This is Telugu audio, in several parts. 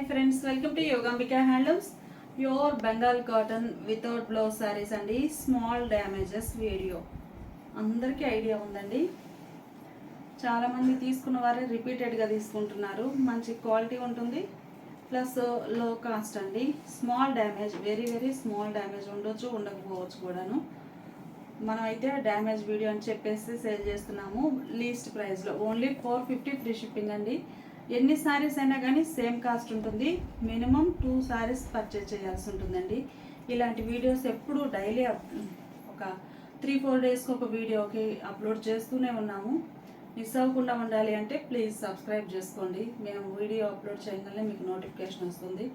Hi friends welcome to Yogambika handlooms pure Bengal cotton without blouse saris అండి. స్మాల్ డ్యామేజెస్ వీడియో అందరికీ ఐడియా ఉందండి. చాలామంది తీసుకున్న వారే రిపీటెడ్గా తీసుకుంటున్నారు. మంచి క్వాలిటీ ఉంటుంది. ప్లస్లో కాస్ట్ అండి. Small damage very very small damage ఉండొచ్చు ఉండకపోవచ్చు కూడాను. మనం అయితే డ్యామేజ్ వీడియో అని చెప్పేసి సేల్ చేస్తున్నాము. లీస్ట్ ప్రైస్లో only four fifty free shipping అండి. ఎన్ని సారీస్ అయినా కానీ సేమ్ కాస్ట్ ఉంటుంది. మినిమం టూ సారీస్ పర్చేజ్ చేయాల్సి ఉంటుందండి. ఇలాంటి వీడియోస్ ఎప్పుడు డైలీ ఒక త్రీ ఫోర్ డేస్కి ఒక వీడియోకి అప్లోడ్ చేస్తూనే ఉన్నాము. మిస్ అవ్వకుండా ఉండాలి అంటే ప్లీజ్ సబ్స్క్రైబ్ చేసుకోండి. మేము వీడియో అప్లోడ్ చేయగానే మీకు నోటిఫికేషన్ వస్తుంది.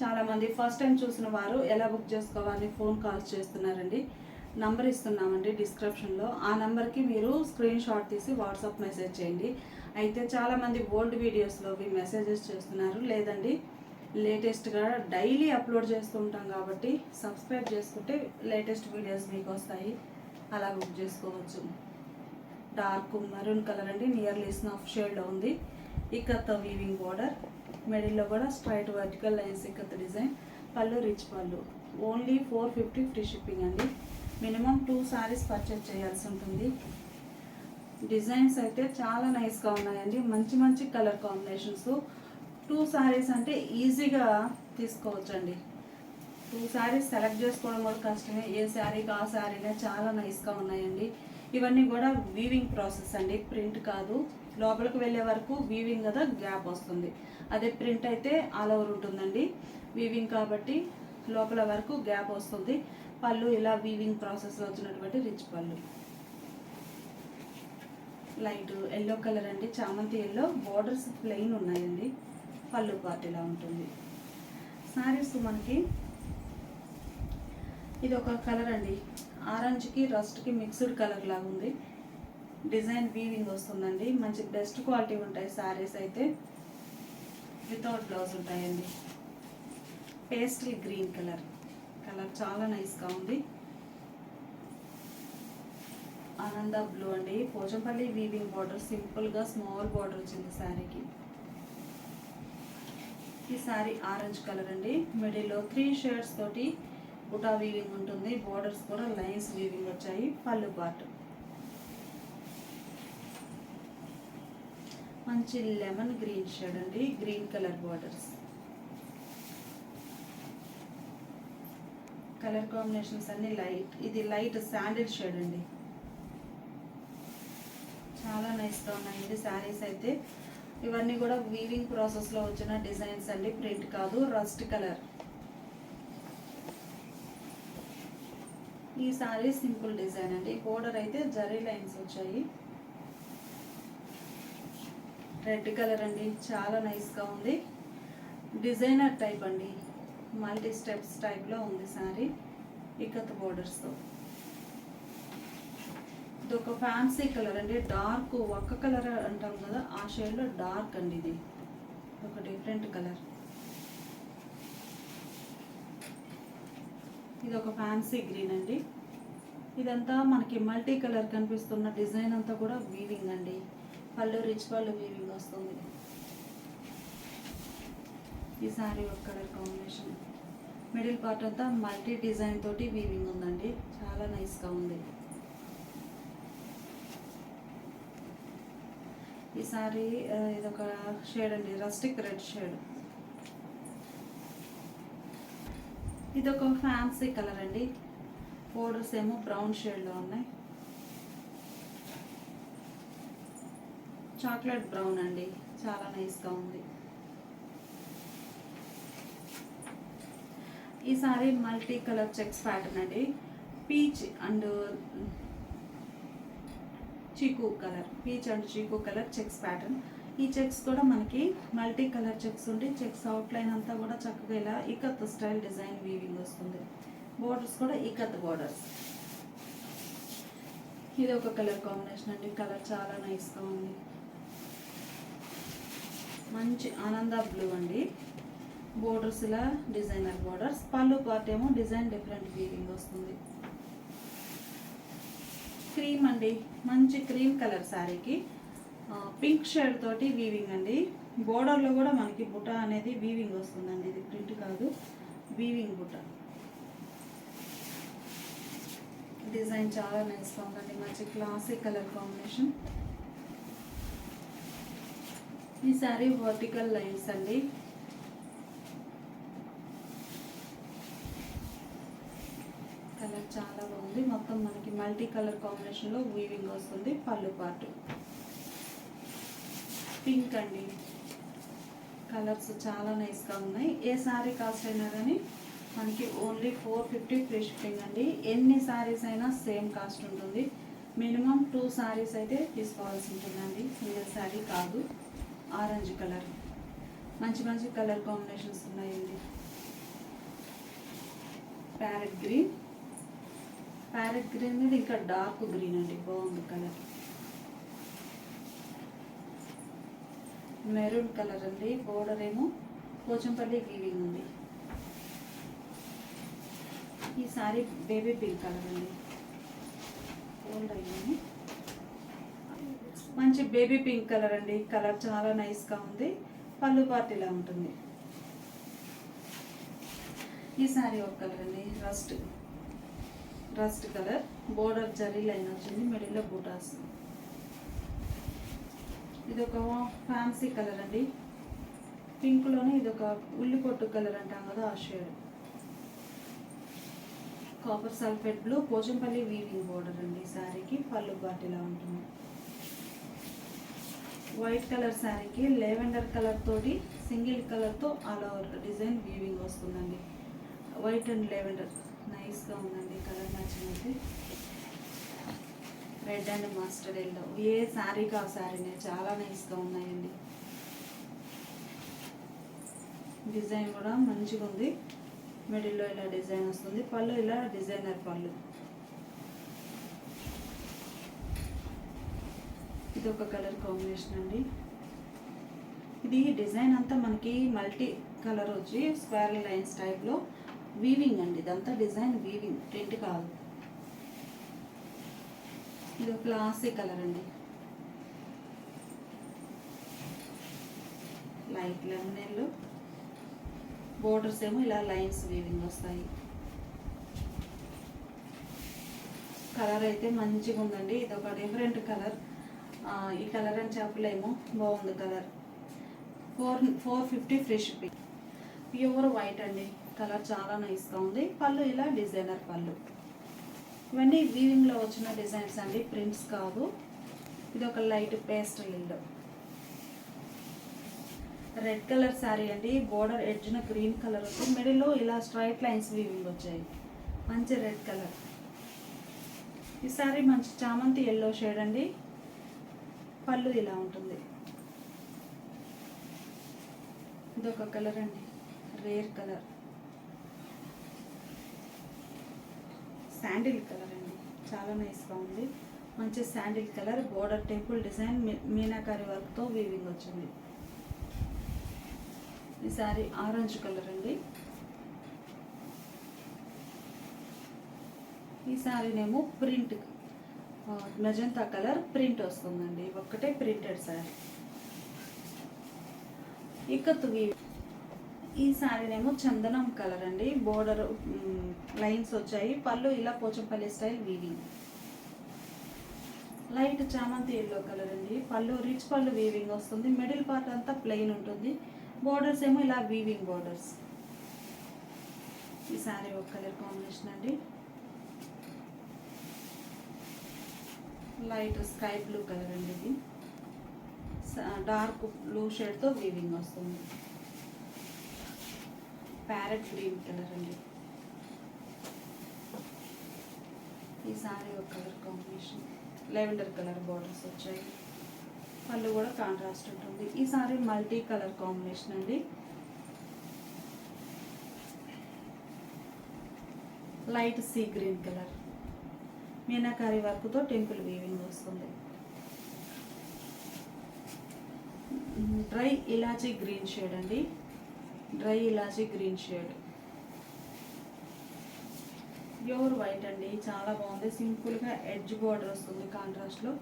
చాలామంది ఫస్ట్ టైం చూసిన వారు ఎలా బుక్ చేసుకోవాలి ఫోన్ కాల్స్ చేస్తున్నారండి. నంబర్ ఇస్తున్నామండి డిస్క్రిప్షన్లో. ఆ నెంబర్కి మీరు స్క్రీన్ షాట్ తీసి వాట్సాప్ మెసేజ్ చేయండి. అయితే చాలామంది ఓల్డ్ వీడియోస్లోకి మెసేజెస్ చేస్తున్నారు. లేదండి లేటెస్ట్గా డైలీ అప్లోడ్ చేస్తూ ఉంటాం కాబట్టి సబ్స్క్రైబ్ చేసుకుంటే లేటెస్ట్ వీడియోస్ మీకు వస్తాయి. అలా బుక్ చేసుకోవచ్చు. డార్క్ మరూన్ కలర్ అండి నియర్లీ స్నఫ్ షేడ్లో ఉంది. ఇక్కత్ వీవింగ్ బోర్డర్ మిడిల్లో కూడా straight vertical lines ikat design పళ్ళు రిచ్ పళ్ళు. Only four fifty free shipping అండి. మినిమం టూ శారీస్ పర్చేజ్ చేయాల్సి ఉంటుంది. డిజైన్స్ అయితే చాలా నైస్గా ఉన్నాయండి. మంచి మంచి కలర్ కాంబినేషన్స్. టూ శారీస్ అంటే ఈజీగా తీసుకోవచ్చండి. టూ శారీస్ సెలెక్ట్ చేసుకోవడం కూడా కష్టమే. ఏ శారీకి ఆ శారీనే చాలా నైస్గా ఉన్నాయండి. ఇవన్నీ కూడా వీవింగ్ ప్రాసెస్ అండి. ప్రింట్ కాదు. లోపలికి వెళ్ళే వరకు వీవింగ్ కదా గ్యాప్ వస్తుంది. అదే ప్రింట్ అయితే ఆల్ ఓవర్ ఉంటుందండి. వీవింగ్ కాబట్టి లోపల వరకు గ్యాప్ వస్తుంది. పళ్ళు ఇలా వీవింగ్ ప్రాసెస్లో వచ్చినటువంటి రిచ్ పళ్ళు. లైట్ ఎల్లో కలర్ అండి చామంతి ఎల్లో బార్డర్స్ ప్లెయిన్ ఉన్నాయండి. పళ్ళు పార్ట్ ఇలా ఉంటుంది. సారీస్ మనకి ఇది ఒక కలర్ అండి ఆరెంజ్కి రస్ట్కి మిక్స్డ్ కలర్ లాగా ఉంది. డిజైన్ వీవింగ్ వస్తుందండి. మంచి బెస్ట్ క్వాలిటీ ఉంటాయి సారీస్ అయితే. వితౌట్ బ్లౌజ్ ఉంటాయండి. పేస్టల్ గ్రీన్ కలర్ కలర్ చాలా నైస్గా ఉంది. ఆనంద బ్లూ అండి. పోచంపల్లి వీవింగ్ బార్డర్ సింపుల్గా స్మాల్ బార్డర్ వచ్చింది శారీకి. ఈ శారీ ఆరెంజ్ కలర్ అండి. మిడిల్లో త్రీ షేడ్స్ తోటి బుటా వీవింగ్ ఉంటుంది. బోర్డర్స్ కూడా లైన్స్ వీవింగ్ వచ్చాయి. పళ్ళు పార్ట్ మంచి లెమన్ గ్రీన్ షేడ్ అండి. Green colour borders. Colour combinations అన్ని లైట్. ఇది లైట్ శాండిల్ షేడ్ అండి. చాలా నైస్గా ఉన్నాయండి శారీస్ అయితే. ఇవన్నీ కూడా వీవింగ్ ప్రాసెస్లో వచ్చిన డిజైన్స్ అండి ప్రింట్ కాదు రస్ట్ కలర్ ఈ సారీ సింపుల్ డిజైన్ అండి బోర్డర్ అయితే జరీ లైన్స్ వచ్చాయి. రెడ్ కలర్ అండి చాలా నైస్గా ఉంది. డిజైనర్ టైప్ అండి మల్టీ స్టెప్స్ టైప్లో ఉంది సారీ ఇకత్ బోర్డర్స్తో ఇది ఒక ఫ్యాన్సీ కలర్ అండి డార్క్ ఒక్క కలర్ అంటాం కదా ఆ షేడ్లో డార్క్ అండి ఇది. ఒక డిఫరెంట్ కలర్ ఇది ఒక ఫ్యాన్సీ గ్రీన్ అండి. ఇదంతా మనకి మల్టీ కలర్ కనిపిస్తున్న డిజైన్ అంతా కూడా వీవింగ్ అండి. పళ్ళు రిచ్ పళ్ళు వీవింగ్ వస్తుంది. ఈ సారీ ఒక కలర్ కాంబినేషన్ మిడిల్ పార్ట్ అంతా మల్టీ డిజైన్ తోటి వీవింగ్ ఉందండి. చాలా నైస్గా ఉంది. ఈ సారీ ఇదొక షేడ్ అండి రస్టిక్ రెడ్ షేడ్. ఇదొక ఫ్యాన్సీ కలర్ అండి. బోర్డర్స్ ఏమో బ్రౌన్ షేడ్లో ఉన్నాయి. చాక్లెట్ బ్రౌన్ అండి చాలా నైస్గా ఉంది. ఈ sari multi colour checks pattern అండి. పీచ్ అండ్ చీకు కలర్ పీచ్ అండ్ చీకు కలర్ చెక్స్ ప్యాటర్న్ ఈ చెక్స్ కూడా మనకి మల్టీ కలర్ చెక్స్ ఉంటే చెక్స్ అవుట్లైన్ అంతా కూడా చక్కగా ఇలా ఇకత్ స్టైల్ డిజైన్ వీవింగ్ వస్తుంది. బోర్డర్స్ కూడా ఇకత్ బోర్డర్స్ ఇది ఒక కలర్ కాంబినేషన్ అండి. కలర్ చాలా నైస్గా ఉంది. మంచి ఆనంద బ్లూ అండి. బోర్డర్స్ ఇలా డిజైనర్ బోర్డర్స్ పళ్ళు పార్ట్ ఏమో డిజైన్ డిఫరెంట్ వీవింగ్ వస్తుంది. క్రీమ్ అండి. మంచి క్రీమ్ కలర్ శారీకి. పింక్ షేడ్ తోటి వీవింగ్ అండి. బోర్డర్లో కూడా మనకి బుట్ట అనేది వీవింగ్ వస్తుందండి. ఇది ప్రింట్ కాదు. వీవింగ్ బుట్ట డిజైన్ చాలా నైస్గా ఉందండి. మంచి క్లాసిక్ కలర్ కాంబినేషన్. ఈ శారీ వర్టికల్ లైన్స్ అండి. కలర్ చాలా బాగుంది. మనకి మల్టీ కలర్ కాంబినేషన్లో వీవింగ్ వస్తుంది పళ్ళు పాటు పింక్ అండి. కలర్స్ చాలా నైస్గా ఉన్నాయి. ఏ సారీ కాస్ట్ అయినా కానీ మనకి only four fifty free shipping అండి. ఎన్ని సారీస్ అయినా సేమ్ కాస్ట్ ఉంటుంది. మినిమం టూ సారీస్ అయితే తీసుకోవాల్సి ఉంటుందండి. సింగిల్ శారీ కాదు. ఆరెంజ్ కలర్ మంచి మంచి కలర్ కాంబినేషన్స్ ఉన్నాయండి. ప్యారెట్ గ్రీన్ ప్యారెట్ గ్రీన్ మీద ఇంకా డార్క్ గ్రీన్ అండి బాగుంది కలర్. మెరూన్ కలర్ అండి బోర్డర్ ఏమో పోచంపల్లి వీవింగ్ ఉంది. ఈ సారీ బేబీ పింక్ కలర్ అండి. ఓల్డ్ అయ్యింది మంచి బేబీ పింక్ కలర్ అండి కలర్ చాలా నైస్గా ఉంది. పళ్ళు పార్టీలా ఉంటుంది. ఈ సారీ ఒక కలర్ అండి rust. Rust colour border zari line వచ్చింది మిడిల్లో బూటాస్ ఇది ఒక ఫ్యాన్సీ కలర్ అండి. పింక్లోనే ఇది ఒక ఉల్లి పొట్టు కలర్ అంటాం కదా ఆ shade copper sulphate blue Pochampalli weaving border అండి. శారీకి పళ్ళు బాటిలా ఉంటుంది. వైట్ కలర్ శారీకి లెవెండర్ కలర్ తోటి సింగిల్ కలర్తో ఆల్ ఓవర్ డిజైన్ వీవింగ్ వస్తుందండి. వైట్ అండ్ లెవెండర్ నైస్గా ఉందండి కలర్ నచ్చినది రెడ్ అండ్ మస్టర్డ్ ఎల్లో. ఏ శారీకి ఆ శారీనే చాలా నైస్గా ఉన్నాయండి. డిజైన్ కూడా మంచిగా ఉంది. మిడిల్లో ఇలా డిజైన్ వస్తుంది. పళ్ళు ఇలా డిజైనర్ పళ్ళు. ఇది ఒక కలర్ కాంబినేషన్ అండి. ఇది డిజైన్ అంతా మనకి మల్టీ కలర్ వచ్చి స్క్వేర్ లైన్స్ టైప్లో వీవింగ్ అండి ఇదంతా డిజైన్ వీవింగ్ ప్రింట్ కాదు. ఇది క్లాసీ కలర్ అండి. లైట్ లెమన్ బోర్డర్స్ ఏమో ఇలా లైన్స్ వీవింగ్ వస్తాయి. కలర్ అయితే మంచిగా ఉందండి ఇది ఒక డిఫరెంట్ కలర్ ఈ కలర్ అని చెప్పలేము బాగుంది colour four four fifty free shipping pure white అండి. కలర్ చాలా నైస్గా ఉంది. పళ్ళు ఇలా డిజైనర్ పళ్ళు. ఇవన్నీ వీవింగ్లో వచ్చిన డిజైన్స్ అండి ప్రింట్స్ కాదు. ఇది ఒక light pastel red colour sari అండి బోర్డర్ ఎడ్జ్న గ్రీన్ కలర్ వస్తుంది. మిడిల్లో ఇలా స్ట్రైట్ లైన్స్ వీవింగ్ వచ్చాయి. మంచి రెడ్ కలర్. ఈ శారీ మంచి చామంతి ఎల్లో షేడ్ అండి. పళ్ళు ఇలా ఉంటుంది. ఇదొక కలర్ అండి రేర్ కలర్. శాండిల్ కలర్ అండి. చాలా నైస్గా ఉంది. మంచి sandal colour border temple design మీ- మీనాకారి వర్క్తో వీవింగ్ వచ్చింది. ఈ సారీ ఆరెంజ్ కలర్ అండి. ఈ సారీనేమో ప్రింట్ మెజంతా కలర్ ప్రింట్ వస్తుందండి. ఒక్కటే ప్రింటెడ్ సారీ. ఇక్కత్ వీవింగ్ ఈ శారీనేమో చందనం కలర్ అండి. బోర్డర్ లైన్స్ వచ్చాయి. పళ్ళు ఇలా పోచంపల్లి స్టైల్ వీవింగ్ లైట్ చామంతి ఎల్లో కలర్ అండి. పళ్ళు రిచ్ పళ్ళు వీవింగ్ వస్తుంది. మిడిల్ పార్ట్ అంతా ప్లెయిన్ ఉంటుంది. బోర్డర్స్ ఏమో ఇలా వీవింగ్ బోర్డర్స్ ఈ శారీ ఒక కలర్ కాంబినేషన్ అండి. లైట్ స్కై బ్లూ కలర్ అండి ఇది. డార్క్ బ్లూ షేడ్తో వీవింగ్ వస్తుంది. ప్యారెట్ గ్రీన్ కలర్ అండి. ఈ సారీ ఒక colour combination. Lavender colour borders వచ్చాయి. పళ్ళు కూడా కాంట్రాస్ట్ ఉంటుంది. ఈ సారీ మల్టీ కలర్ కాంబినేషన్ అండి. Light sea green colour. Meenakari వర్క్తో టెంపుల్ వీవింగ్ వస్తుంది. డ్రై ఇలాచీ గ్రీన్ షేడ్ అండి. Dry elaichi green shade. Pure white అండి చాలా బాగుంది. సింపుల్గా ఎడ్జ్ బార్డర్ వస్తుంది కాంట్రాస్ట్లో.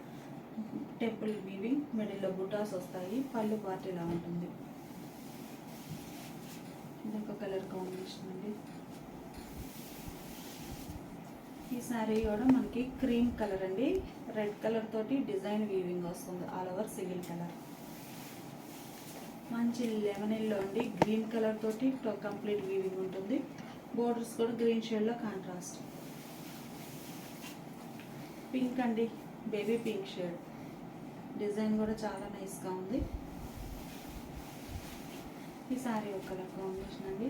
టెంపుల్ వీవింగ్ మిడిల్లో బుటాస్ వస్తాయి. పళ్ళు పార్ట్ ఇలా ఉంటుంది. ఇంకొక కలర్ కాంబినేషన్ అండి. ఈ శారీ కూడా మనకి క్రీమ్ కలర్ అండి. రెడ్ కలర్ తోటి డిజైన్ వీవింగ్ వస్తుంది. All over single colour. మంచి లెమన్ ఎల్లో అండి. గ్రీన్ కలర్ తోటి కంప్లీట్ వీవింగ్ ఉంటుంది. బోర్డర్స్ కూడా గ్రీన్ షేడ్లో కాంట్రాస్ట్ పింక్ అండి. బేబీ పింక్ షేడ్ డిజైన్ కూడా చాలా నైస్గా ఉంది. ఈ సారీ ఒక కలర్ కాంబినేషన్ అండి.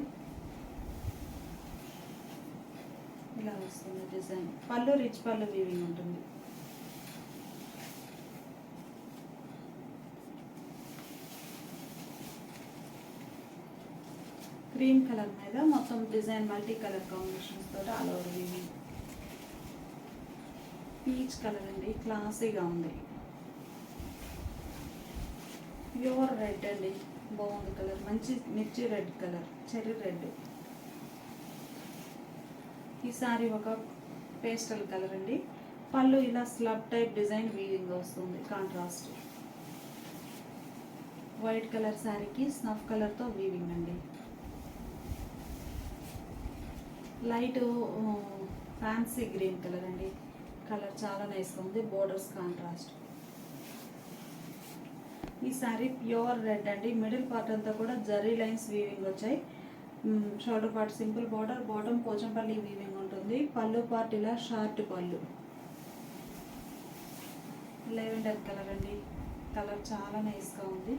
ఇలా వస్తుంది డిజైన్ పళ్ళు రిచ్ పళ్ళు వీవింగ్ ఉంటుంది. గ్రీన్ కలర్ మీద మొత్తం డిజైన్ మల్టీ కలర్ కాంబినేషన్స్ తోటి all over weaving peach colour అండి క్లాసీగా ఉంది. ప్యూర్ రెడ్ అండి బాగుంది కలర్ మంచి మిర్చి రెడ్ కలర్ చెర్రీ రెడ్ ఈ సారీ ఒక పేస్టల్ కలర్ అండి. పళ్ళు ఇలా స్లబ్ టైప్ డిజైన్ వీవింగ్ వస్తుంది కాంట్రాస్ట్ వైట్ కలర్ శారీకి స్నఫ్ కలర్తో వీవింగ్ అండి. లైట్ ఫ్యాన్సీ గ్రీన్ కలర్ అండి. కలర్ చాలా నైస్గా ఉంది. Borders contrast. ఈ సారీ ప్యూర్ రెడ్ అండి. మిడిల్ పార్ట్ అంతా కూడా జరీ లైన్స్ వీవింగ్ వచ్చాయి. Shoulder part simple border. Bottom Pochampalli weaving ఉంటుంది. పళ్ళు పార్ట్ ఇలా షార్ట్ పళ్ళు. లెవెండర్ కలర్ అండి. కలర్ చాలా నైస్గా ఉంది.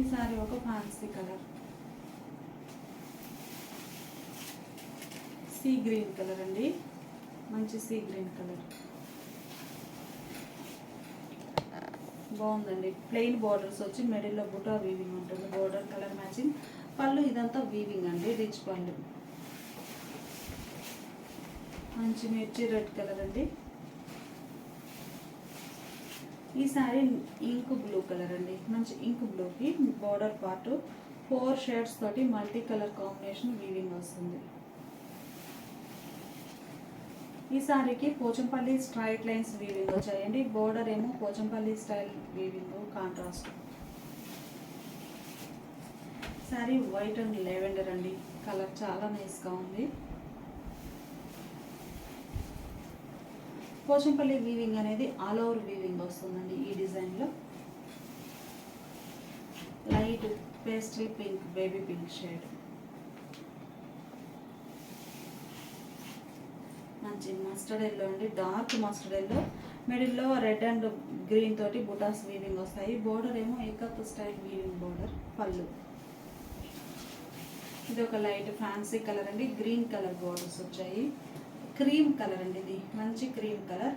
ఈ సారీ ఒక fancy colour. Sea green colour అండి. మంచి సీ గ్రీన్ కలర్. బాగుందండి. ప్లెయిన్ బార్డర్స్ వచ్చి మిడిల్లో బుటా వీవింగ్ ఉంటుంది. Border colour matching. పళ్ళు ఇదంతా వీవింగ్ అండి. రిచ్ పళ్ళు. మంచి మిర్చి రెడ్ కలర్ అండి. ఈ సారీ ఇంక్ బ్లూ కలర్ అండి. మంచి ఇంక్ బ్లూకి బార్డర్ పార్ట్ ఫోర్ షేడ్స్ తోటి మల్టీ కలర్ కాంబినేషన్ వీవింగ్ వస్తుంది. ఈ సారీకి పోచంపల్లి స్ట్రైట్ లైన్స్ వీవింగ్ వచ్చాయండి బోర్డర్ ఏమో Pochampalli style weaving contrast. Sari white and lavender అండి. కలర్ చాలా నైస్గా ఉంది. పోచంపల్లి వీవింగ్ అనేది ఆల్ ఓవర్ వీవింగ్ వస్తుందండి ఈ డిజైన్లో light pastel pink baby pink shade. మంచి మస్టర్డ్ ఎల్లో అండి. డార్క్ మస్టర్డ్ ఎల్లో మిడిల్లో రెడ్ అండ్ గ్రీన్ తోటి బుటాస్ వీవింగ్ వస్తాయి. బోర్డర్ ఏమో ఏకప్ స్టైల్ వీవింగ్ బోర్డర్ పళ్ళు. ఇది ఒక లైట్ ఫ్యాన్సీ కలర్ అండి. గ్రీన్ కలర్ బోర్డర్స్ వచ్చాయి. క్రీమ్ కలర్ అండి ఇది. మంచి క్రీమ్ కలర్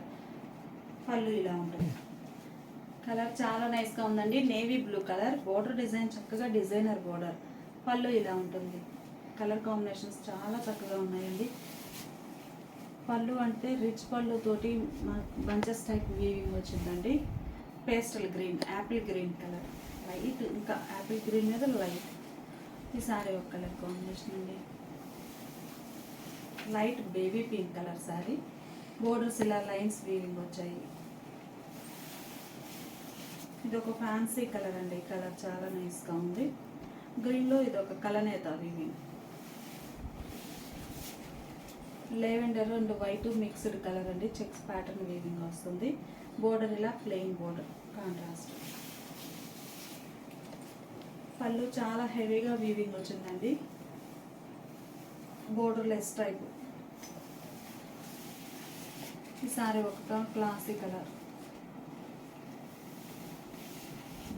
పళ్ళు ఇలా ఉంటుంది కలర్ చాలా నైస్గా ఉందండి. Navy blue colour border design చక్కగా డిజైనర్ బోర్డర్ పళ్ళు ఇలా ఉంటుంది. కలర్ కాంబినేషన్స్ చాలా చక్కగా ఉన్నాయండి. పళ్ళు అంటే రిచ్ పళ్ళుతోటి బంచెస్ టైప్ వీవింగ్ వచ్చిందండి. Pastel green apple green colour. Light ఇంకా యాపిల్ గ్రీన్ మీద లైట్ ఈ సారీ ఒక కలర్ కాంబినేషన్ అండి. Light baby pink colour sari. Borders ఇలా లైన్స్ వీవింగ్ వచ్చాయి. ఇది ఒక ఫ్యాన్సీ కలర్ అండి. కలర్ చాలా నైస్గా ఉంది. గ్రీన్లో ఇది ఒక కలనేత weaving. Lavender and white mixed colour అండి. చెక్స్ ప్యాటర్న్ వీవింగ్ వస్తుంది. బోర్డర్ ఇలా ప్లెయిన్ బోర్డర్ కాంట్రాస్ట్ పళ్ళు చాలా హెవీగా వీవింగ్ వచ్చిందండి. బోర్డర్ లెస్ టైప్ ఈ సారీ ఒక classy colour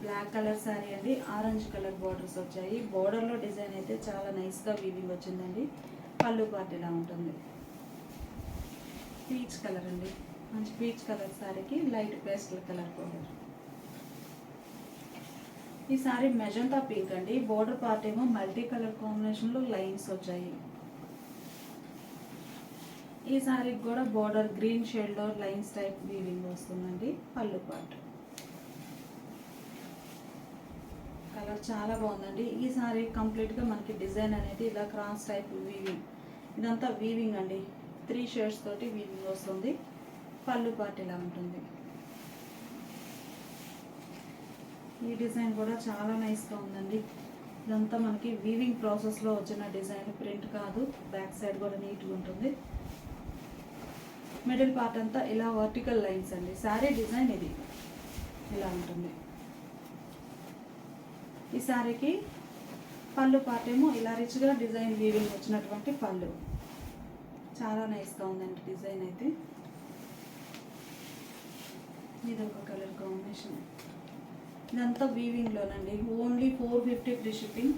black colour sari అండి. ఆరెంజ్ కలర్ బోర్డర్స్ వచ్చాయి. బోర్డర్లో డిజైన్ అయితే చాలా నైస్గా వీవింగ్ వచ్చిందండి. పళ్ళు పార్ట్ ఇలా ఉంటుంది. పీచ్ కలర్ అండి. మంచి పీచ్ కలర్ శారీకి లైట్ పేస్టల్ కలర్ బోర్డర్ ఈ సారీ మెజంతా పింక్ అండి. బోర్డర్ పార్ట్ ఏమో మల్టీ కలర్ కాంబినేషన్లో లైన్స్ వచ్చాయి. ఈ సారీకి కూడా బోర్డర్ గ్రీన్ షేడ్లో లైన్స్ టైప్ వీవింగ్ వస్తుందండి. పళ్ళు పార్ట్ కలర్ చాలా బాగుందండి. ఈ సారీ కంప్లీట్గా మనకి డిజైన్ అనేది ఇలా క్రాస్ టైప్ వీవింగ్. ఇదంతా వీవింగ్ అండి. త్రీ షేడ్స్ తోటి వీవింగ్ వస్తుంది. పళ్ళు పార్ట్ ఇలా ఉంటుంది. ఈ డిజైన్ కూడా చాలా నైస్గా ఉందండి. ఇదంతా మనకి వీవింగ్ ప్రాసెస్లో వచ్చిన డిజైన్ ప్రింట్ కాదు. బ్యాక్ సైడ్ కూడా నీట్గా ఉంటుంది. మిడిల్ పార్ట్ అంతా ఇలా వర్టికల్ లైన్స్ అండి. శారీ డిజైన్ ఇది. ఇలా ఉంటుంది. ఈ శారీకి పళ్ళు పార్ట్ ఏమో ఇలా రిచ్గా డిజైన్ వీవింగ్ వచ్చినటువంటి పళ్ళు. చాలా నైస్గా ఉందండి డిజైన్ అయితే. ఇది ఒక కలర్ కాంబినేషన్. ఇదంతా వీవింగ్లోనండి. Only four fifty free shipping.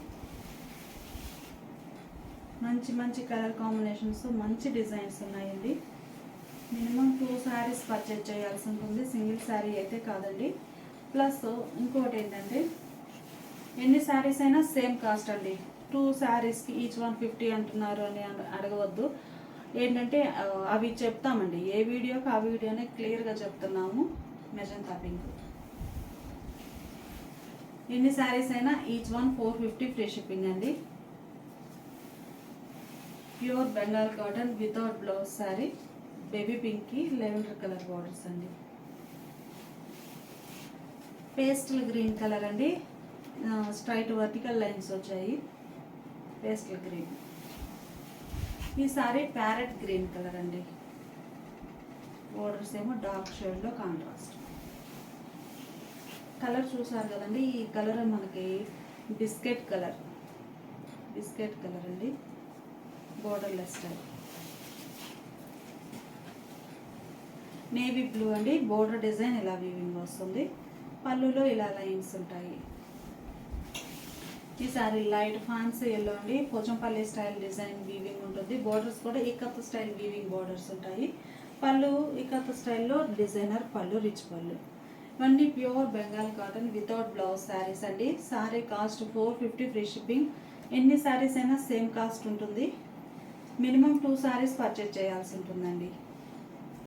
మంచి మంచి కలర్ కాంబినేషన్స్ మంచి డిజైన్స్ ఉన్నాయండి. మినిమం టూ శారీస్ పర్చేజ్ చేయాల్సి ఉంటుంది. సింగిల్ శారీ అయితే కాదండి. ప్లస్ ఇంకోటి ఏంటంటే ఎన్ని శారీస్ అయినా సేమ్ కాస్ట్ అండి. టూ శారీస్కి ఈచ్ వన్ ఫిఫ్టీ అంటున్నారు అని అడగవద్దు. ఏంటంటే అవి చెప్తామండి. ఏ వీడియోకి ఆ వీడియోనే క్లియర్గా చెప్తున్నాము. Magenta pink. ఎన్ని శారీస్ అయినా each one four fifty free shipping అండి. Pure Bengal cotton without blouse sari baby పింక్కి లెవెండర్ కలర్ బార్డర్స్ అండి. పేస్టల్ గ్రీన్ కలర్ అండి. స్ట్రైట్ వర్టికల్ లైన్స్ వచ్చాయి. Pastel green. ఈ సారీ ప్యారెట్ గ్రీన్ కలర్ అండి. బోర్డర్స్ ఏమో డార్క్ షేడ్లో కాంట్రాస్ట్ కలర్ చూసారు కదండి ఈ కలర్ మనకి బిస్కెట్ కలర్ బిస్కెట్ కలర్ అండి. బోర్డర్లెస్ టైప్ నేవీ బ్లూ అండి. బోర్డర్ డిజైన్ ఇలా వీవింగ్ వస్తుంది. పళ్ళులో ఇలా లైన్స్ ఉంటాయి. ఈ సారీ లైట్ ఫ్యాన్సీ ఎల్లో అండి. పోచంపల్లి స్టైల్ డిజైన్ వీవింగ్ ఉంటుంది. బోర్డర్స్ కూడా ఇక్కత్ స్టైల్ వీవింగ్ బోర్డర్స్ ఉంటాయి. పళ్ళు ఇక్కత్ స్టైల్లో డిజైనర్ పళ్ళు రిచ్ పళ్ళు. ఇవన్నీ pure Bengal cotton without blouse saris అండి. Sari cost four fifty free shipping ఎన్ని శారీస్ అయినా సేమ్ కాస్ట్ ఉంటుంది. మినిమం టూ శారీస్ పర్చేజ్ చేయాల్సి ఉంటుందండి.